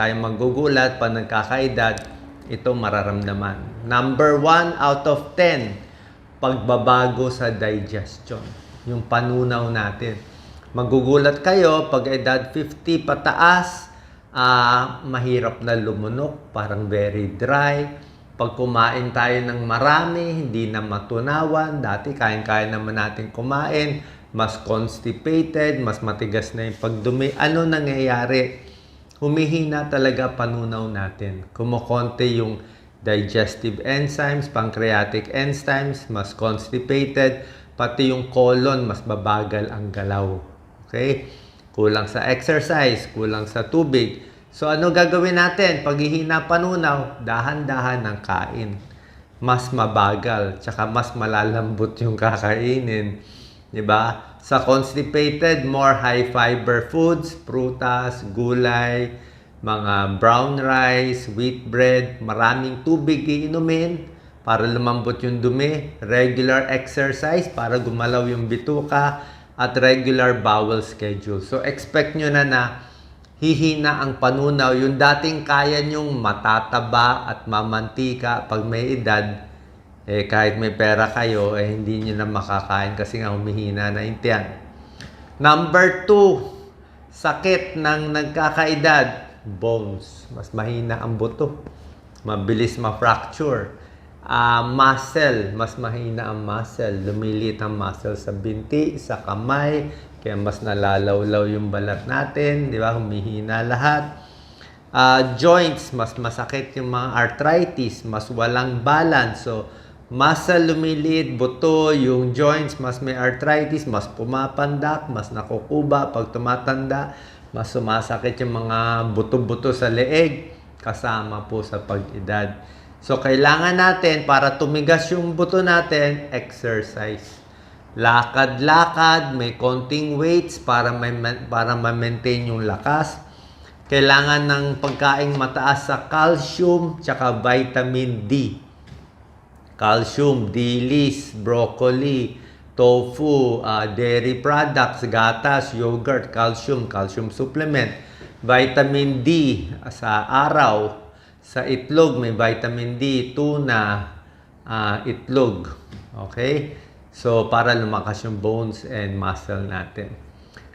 tayo magugulat pag nagkakaedad, ito mararamdaman. Number one out of 10, pagbabago sa digestion. Yung panunaw natin. Magugulat kayo pag edad 50 pataas, ah, mahirap na lumunok, parang very dry. Pag kumain tayo ng marami, hindi na matunawan. Dati kain-kaya naman natin kumain, mas constipated, mas matigas na yung pagdumi. Ano nangyayari? Humihina talaga panunaw natin. Kumukonte yung digestive enzymes, pancreatic enzymes, mas constipated, pati yung colon, mas babagal ang galaw. Okay? Kulang sa exercise, kulang sa tubig. So ano gagawin natin? Paghihina panunaw, dahan-dahan ng kain. Mas mabagal, tsaka mas malalambot yung kakainin. 'Di ba? Sa constipated, more high fiber foods, prutas, gulay, mga brown rice, wheat bread, maraming tubig iinumin para lumambot yung dumi, regular exercise para gumalaw yung bituka, at regular bowel schedule. So expect nyo na na hihina ang panunaw. Yung dating kaya nyong matataba at mamantika pag may edad, eh kahit may pera kayo, eh hindi nyo na makakain kasi nga humihina na yung. Number two, sakit ng nagkakaedad, bones. Mas mahina ang buto. Mabilis ma-fracture. Ah, muscle, mas mahina ang muscle. Lumilit ang muscle sa binti, sa kamay, kaya mas nalalawlaw yung balat natin, di ba? Humihina lahat. Ah, joints, mas masakit yung mga arthritis, mas walang balance. So, muscle lumiliit, buto, yung joints, mas may arthritis, mas pumapandak, mas nakukuba pag tumatanda, mas sumasakit yung mga buto-buto sa leeg, kasama po sa pag-edad. So, kailangan natin, para tumigas yung buto natin, exercise. Lakad-lakad, may konting weights para, may, para ma-maintain yung lakas. Kailangan ng pagkaing mataas sa calcium, tsaka vitamin D. Calcium, dilis, broccoli, tofu, ah, dairy products, gatas, yogurt, calcium, calcium supplement, vitamin D sa araw, sa itlog may vitamin D, tuna, ah, itlog. Okay? So, para lumakas yung bones and muscle natin.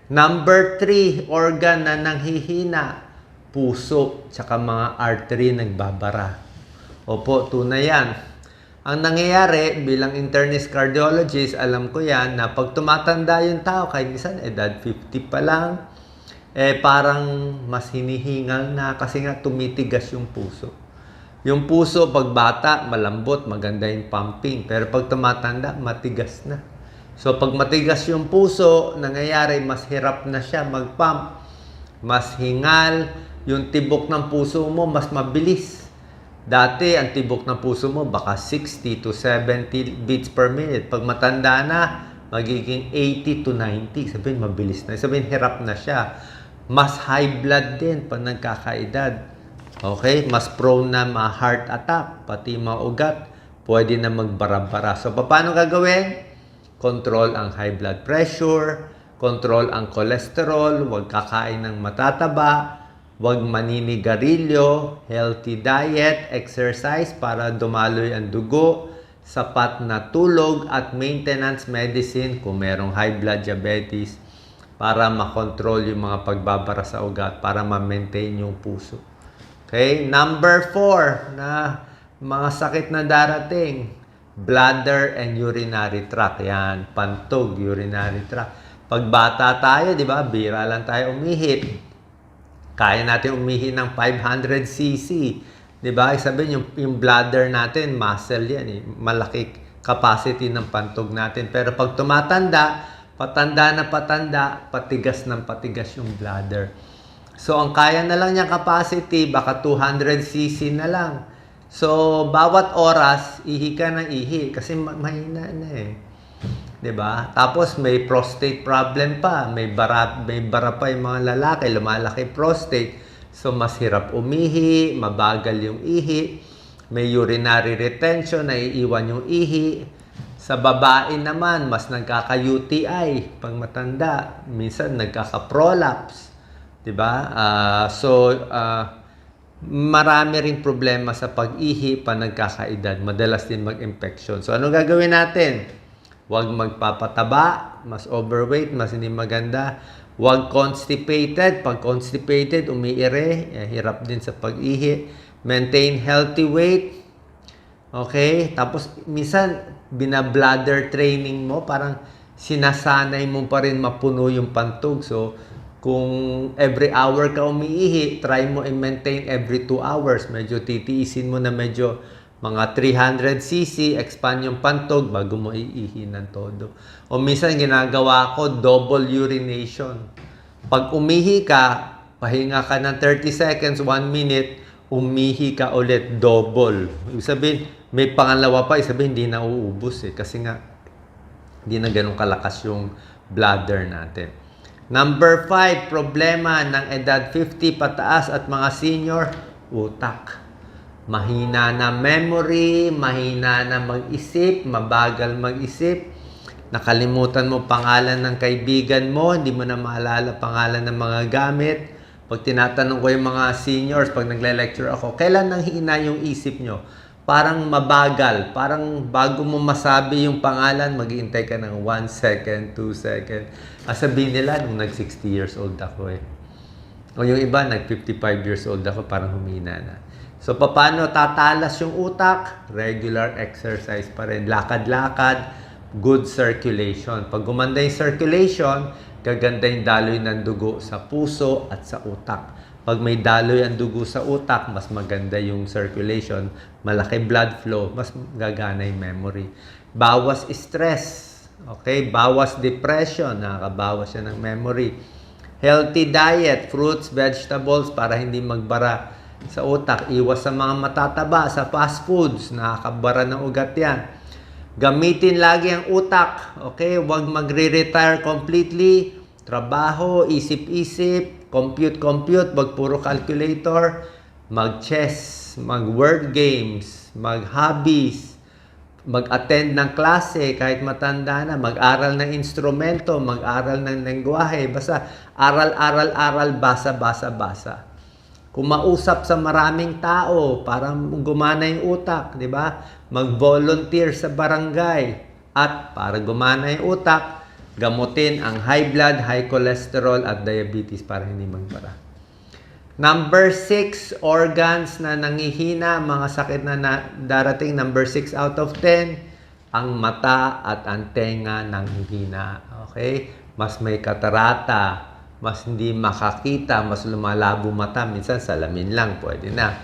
Number three, organ na nanghihina, puso, tsaka mga artery nagbabara. Opo, tunay yan. Ang nangyayari bilang internist cardiologist, alam ko yan na pag tumatanda yung tao, kahit minsan edad 50 pa lang, eh parang mas hinihingal na kasi nga tumitigas yung puso. Yung puso pag bata, malambot, maganda yung pumping. Pero pag tumatanda, matigas na. So pag matigas yung puso, nangyayari mas hirap na siya mag-pump. Mas hingal, yung tibok ng puso mo mas mabilis. Dati, ang tibok ng puso mo baka 60 to 70 beats per minute. Pag matanda na, magiging 80 to 90. Sabihin, mabilis na. Sabihin, hirap na siya. Mas high blood din pag nagkakaedad. Okay? Mas prone na ma-heart attack, pati maugat. Pwede na magbara-bara. So, paano gagawin? Control ang high blood pressure, control ang cholesterol, huwag kakain ng matataba, huwag maninigarilyo, healthy diet, exercise para dumaloy ang dugo, sapat na tulog at maintenance medicine kung merong high blood diabetes para makontrol yung mga pagbabara sa ugat, para ma-maintain yung puso. Okay? Number four na mga sakit na darating, bladder and urinary tract. Yan, pantog, urinary tract. Pag bata tayo, di ba, bira lang tayo umihi. Kaya natin umihi ng 500 cc. Di ba? Sabihin, yung, yung bladder natin, muscle yan. Eh. Malaki capacity ng pantog natin. Pero pag tumatanda, patanda na patanda, patigas ng patigas yung bladder. So, ang kaya na lang niyang capacity, baka 200 cc na lang. So, bawat oras, ihi ka ng ihi kasi ma- mahina na eh. 'Di ba? Tapos may prostate problem pa, may bara may bara pa yung mga lalaki, lumalaki prostate. So mas hirap umihi, mabagal yung ihi, may urinary retention, naiiwan yung ihi. Sa babae naman, mas nagkaka-UTI pag matanda. Minsan nagkaka-prolapse. 'Di ba? Ah, so ah, marami ring problema sa pag-ihi pa nagkakaedad. Madalas din mag-infection. So, ano gagawin natin? Huwag magpapataba, mas overweight, mas hindi maganda. Huwag constipated. Pag constipated, umiire, eh, hirap din sa pag-ihi. Maintain healthy weight. Okay? Tapos, minsan, binabladder training mo, parang sinasanay mo pa rin mapuno yung pantog. So, kung every hour ka umiihi, try mo i-maintain every 2 hours. Medyo titiisin mo na medyo mga 300 cc, expand yung pantog bago mo iihi ng todo. O minsan ginagawa ko double urination. Pag umihi ka, pahinga ka ng 30 seconds, 1 minute, umihi ka ulit double. Ibig sabihin, may pangalawa pa, ibig sabihin hindi na uubos eh. Kasi nga, hindi na ganun kalakas yung bladder natin. Number 5, problema ng edad 50 pataas at mga senior, utak. Mahina na memory, mahina na mag-isip, mabagal mag-isip. Nakalimutan mo pangalan ng kaibigan mo, hindi mo na maalala pangalan ng mga gamit. Pag tinatanong ko yung mga seniors, pag nagle-lecture ako, kailan nang hina yung isip nyo? Parang mabagal. Parang bago mo masabi yung pangalan, maghihintay ka ng 1 second, 2 second. Ah, sabihin nila, nung nag-60 years old ako eh. O yung iba, nag-55 years old ako, parang humina na. So, paano tatalas yung utak? Regular exercise pa rin. Lakad-lakad, good circulation. Pag gumanda yung circulation, gaganda yung daloy ng dugo sa puso at sa utak. Pag may daloy ang dugo sa utak, mas maganda yung circulation, malaki blood flow, mas gagana yung memory. Bawas stress, okay? Bawas depression, nakakabawas siya ng memory. Healthy diet, fruits, vegetables, para hindi magbara sa utak. Iwas sa mga matataba, sa fast foods, nakakabara ng ugat yan. Gamitin lagi ang utak, okay? Huwag magre-retire completely. Trabaho, isip-isip, compute-compute, wag puro calculator, mag-chess, mag-word games, mag-hobbies, mag-attend ng klase kahit matanda na, mag-aral ng instrumento, mag-aral ng lengguwahe, basta aral-aral-aral, basa-basa-basa. Kumausap sa maraming tao para gumana yung utak, di ba? Mag-volunteer sa barangay at para gumana yung utak, gamutin ang high blood, high cholesterol at diabetes para hindi magbara. Number 6, organs na nangihina, mga sakit na, na darating. Number 6 out of 10, ang mata at ang tenga nanghihina. Okay? Mas may katarata, mas hindi makakita, mas lumalabo mata. Minsan salamin lang, pwede na.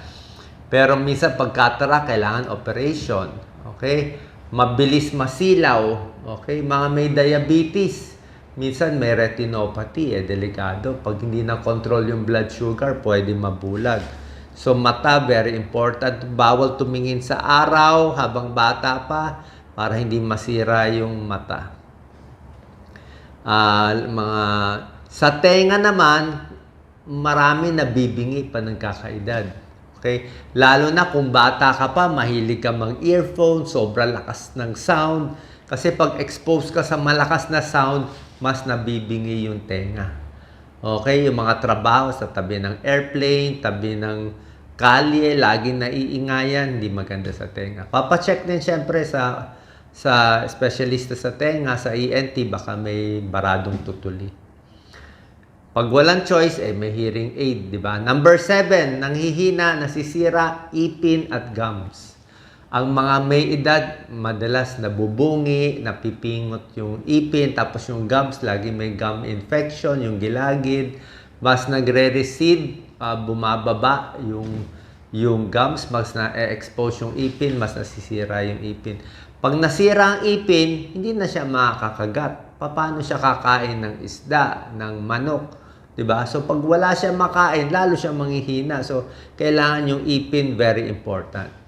Pero minsan pagkatara, kailangan operation. Okay? Mabilis masilaw. Okay? Mga may diabetes. Minsan may retinopathy, eh, delikado. Pag hindi na control yung blood sugar, pwede mabulag. So mata, very important. Bawal tumingin sa araw habang bata pa para hindi masira yung mata. Ah, mga sa tenga naman, marami nabibingi pa ng kakaedad. Okay? Lalo na kung bata ka pa, mahilig ka mag-earphone, sobrang lakas ng sound. Kasi pag expose ka sa malakas na sound, mas nabibingi yung tenga. Okay? Yung mga trabaho sa tabi ng airplane, tabi ng kalye, laging naiingayan, hindi maganda sa tenga. Papacheck din syempre sa sa specialista sa tenga, sa ENT, baka may baradong tutuli. Pag walang choice, eh, may hearing aid, di ba? Number seven, nanghihina, nasisira, ipin at gums. Ang mga may edad, madalas nabubungi, napipingot yung ipin, tapos yung gums, lagi may gum infection, yung gilagid, mas nagre-recede, uh, bumababa yung yung gums, mas na-expose yung ipin, mas nasisira yung ipin. Pag nasira ang ipin, hindi na siya makakagat. Paano siya kakain ng isda, ng manok? 'Di ba? So pag wala siya makain, lalo siya manghihina. So kailangan yung ipin very important.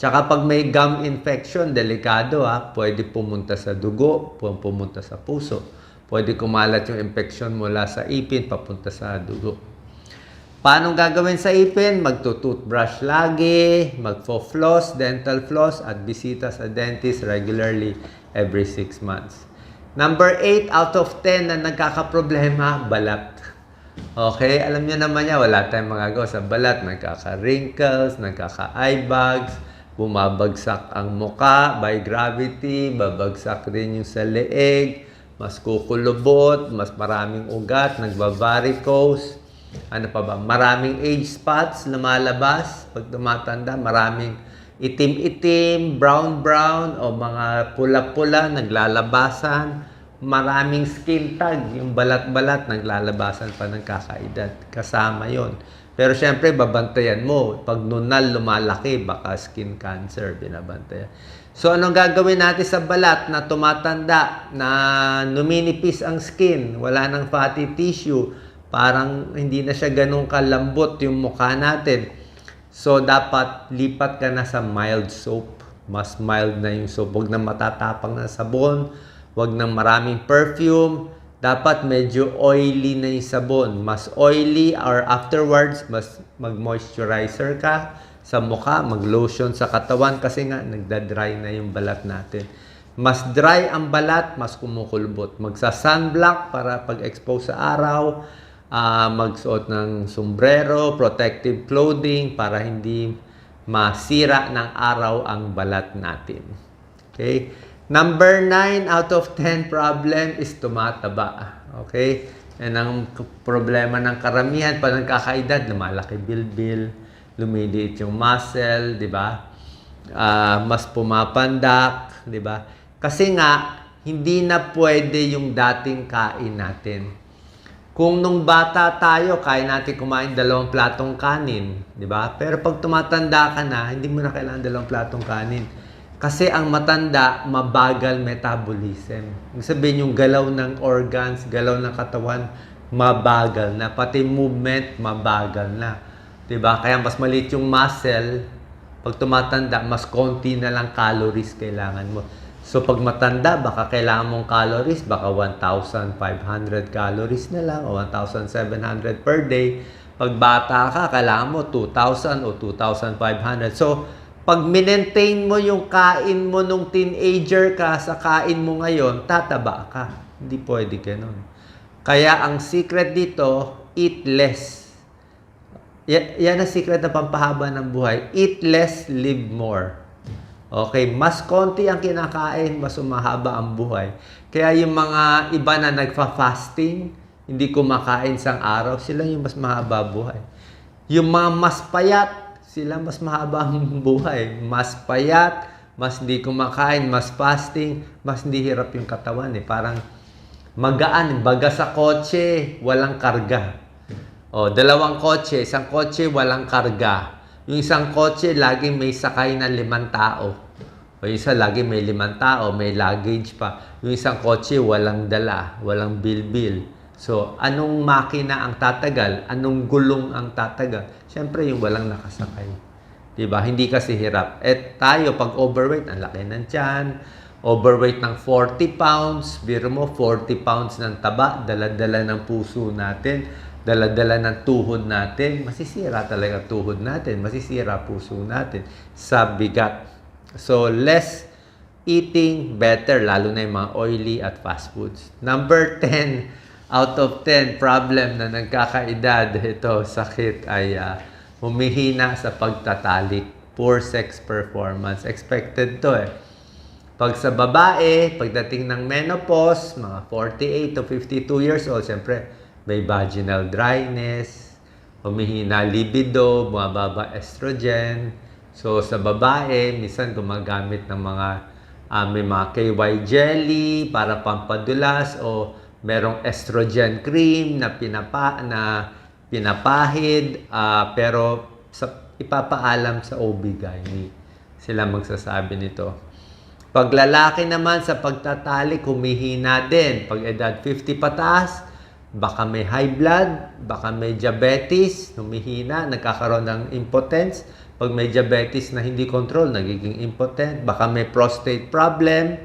Tsaka pag may gum infection, delikado ha, pwede pumunta sa dugo, pumunta sa puso. Pwede kumalat yung infection mula sa ipin papunta sa dugo. Paano gagawin sa ipin? Magto-toothbrush lagi, magfo-floss, dental floss, at bisita sa dentist regularly every 6 months. Number 8 out of 10 na nagkakaproblema, balat. Okay, alam niyo naman niya, wala tayong magagawa sa balat. Nagkaka-wrinkles, nagkaka-eye bags, bumabagsak ang muka by gravity, babagsak rin yung sa leeg, mas kukulubot, mas maraming ugat, nagbavaricose. Ano pa ba? Maraming age spots lumalabas pag tumatanda, maraming itim-itim, brown-brown o mga pula-pula naglalabasan maraming skin tag, yung balat-balat naglalabasan pa ng kakaedad. Kasama yon. Pero syempre, babantayan mo. Pag nunal lumalaki, baka skin cancer, binabantayan. So, anong gagawin natin sa balat na tumatanda, na numinipis ang skin, wala ng fatty tissue, parang hindi na siya ganun kalambot yung mukha natin. So, dapat lipat ka na sa mild soap. Mas mild na yung soap. Huwag na matatapang na sabon Huwag ng maraming perfume. Dapat medyo oily na yung sabon. Mas oily or afterwards, mas mag-moisturizer ka sa mukha, mag-lotion sa katawan kasi nga nagda-dry na yung balat natin. Mas dry ang balat, mas kumukulbot. Magsa-sunblock para pag-expose sa araw. Uh, magsuot ng sombrero, protective clothing para hindi masira ng araw ang balat natin. Okay? Number 9 out of 10 problem is tumataba. Okay? Yan ang problema ng karamihan pa nagkakaedad, lumalaki bilbil, lumiliit yung muscle, di ba? Uh, mas pumapandak, di ba? Kasi nga, hindi na pwede yung dating kain natin. Kung nung bata tayo, kaya natin kumain dalawang platong kanin, di ba? Pero pag tumatanda ka na, hindi mo na kailangan dalawang platong kanin kasi ang matanda, mabagal metabolism. Ibig sabihin yung galaw ng organs, galaw ng katawan, mabagal na. Pati movement, mabagal na. 'Di ba? Kaya mas maliit yung muscle, pag tumatanda, mas konti na lang calories kailangan mo. So pag matanda, baka kailangan mong calories, baka 1,500 calories na lang o 1,700 per day. Pag bata ka, kailangan mo 2,000 o 2,500. So pag minentain mo yung kain mo nung teenager ka sa kain mo ngayon, tataba ka. Hindi pwede ganun. Kaya ang secret dito, eat less. Y- yan ang secret na pampahaba ng buhay. Eat less, live more. Okay, mas konti ang kinakain, mas umahaba ang buhay. Kaya yung mga iba na nagfa-fasting, hindi kumakain sang araw, sila yung mas mahaba buhay. Yung mga mas payat, sila mas mahaba ang buhay. Mas payat, mas hindi kumakain, mas fasting, mas hindi hirap yung katawan eh. Parang magaan, baga sa kotse, walang karga. O, dalawang kotse, isang kotse, walang karga. Yung isang kotse, laging may sakay na limang tao. O yung isa, lagi may limang tao, may luggage pa. Yung isang kotse, walang dala, walang bilbil. So, anong makina ang tatagal? Anong gulong ang tatagal? Siyempre, yung walang nakasakay. Diba? Hindi kasi hirap. At tayo, pag overweight, ang laki ng tiyan, overweight ng 40 pounds, biro mo, 40 pounds ng taba, dala-dala ng puso natin, dala-dala ng tuhod natin, masisira talaga tuhod natin, masisira puso natin sa bigat. So, less eating, better, lalo na yung mga oily at fast foods. Number 10, out of 10 problem na nagkakaedad ito sakit ay uh, humihina sa pagtatalik poor sex performance. Expected to eh. Pag sa babae pagdating ng menopause mga 48 to 52 years old siyempre may vaginal dryness humihina libido bumababa estrogen. So sa babae minsan gumagamit ng mga uh, may mga KY jelly para pampadulas o merong estrogen cream na pinapa na pinapahid uh, pero sa ipapaalam sa OB-GYN sila magsasabi nito. Pag lalaki naman sa pagtatalik, humihina din. Pag edad 50 pataas, baka may high blood, baka may diabetes, humihina, nagkakaroon ng impotence. Pag may diabetes na hindi control, nagiging impotent. Baka may prostate problem,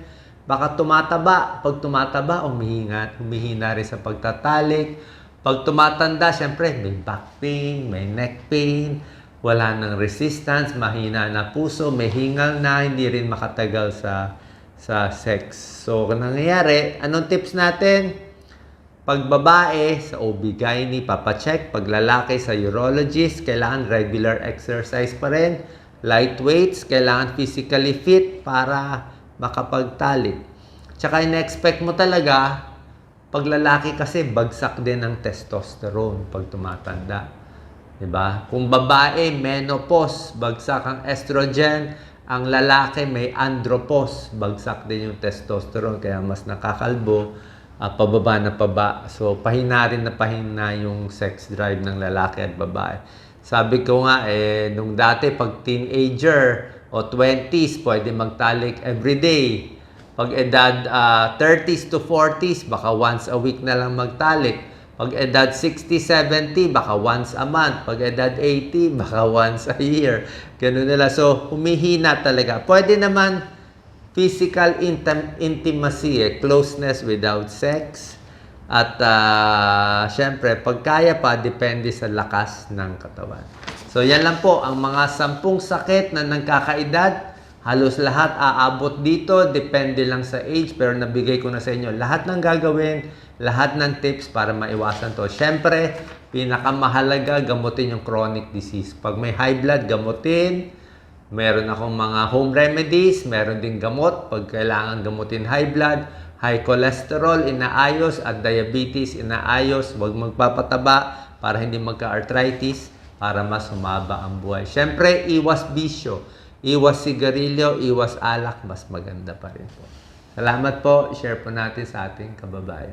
Baka tumataba. Pag tumataba, umihinga, humihina rin sa pagtatalik. Pag tumatanda, syempre, may back pain, may neck pain, wala ng resistance, mahina na puso, may hingal na, hindi rin makatagal sa sa sex. So, nangyayari, anong tips natin? Pag babae, sa OB-GYN, papacheck. Pag lalaki, sa urologist, kailangan regular exercise pa rin. Light weights, kailangan physically fit para makapagtalik. Tsaka in-expect mo talaga, pag lalaki kasi, bagsak din ang testosterone pag tumatanda. ba? Kung babae, menopause, bagsak ang estrogen. Ang lalaki, may andropause, bagsak din yung testosterone, kaya mas nakakalbo, ah, pababa na paba. So, pahina rin na pahina yung sex drive ng lalaki at babae. Sabi ko nga, eh, nung dati, pag teenager o 20s, pwede magtalik everyday. Pag edad ah, 30s to 40s, baka once a week na lang magtalik. Pag edad 60, 70, baka once a month. Pag edad 80, baka once a year. Ganun nila. So, humihina talaga. Pwede naman physical intim- intimacy, eh, closeness without sex. At ah, syempre, pag kaya pa, depende sa lakas ng katawan. So, yan lang po ang mga sampung sakit na nagkakaedad. Halos lahat aabot dito, depende lang sa age, pero nabigay ko na sa inyo lahat ng gagawin, lahat ng tips para maiwasan to. Siyempre, pinakamahalaga, gamutin yung chronic disease. Pag may high blood, gamutin. Meron akong mga home remedies, meron din gamot pag kailangan gamutin high blood, high cholesterol, inaayos, at diabetes, inaayos. Huwag magpapataba para hindi magka-arthritis, para mas humaba ang buhay. Siyempre, iwas bisyo. Iwas sigarilyo, iwas alak, mas maganda pa rin po. Salamat po. Share po natin sa ating kababayan.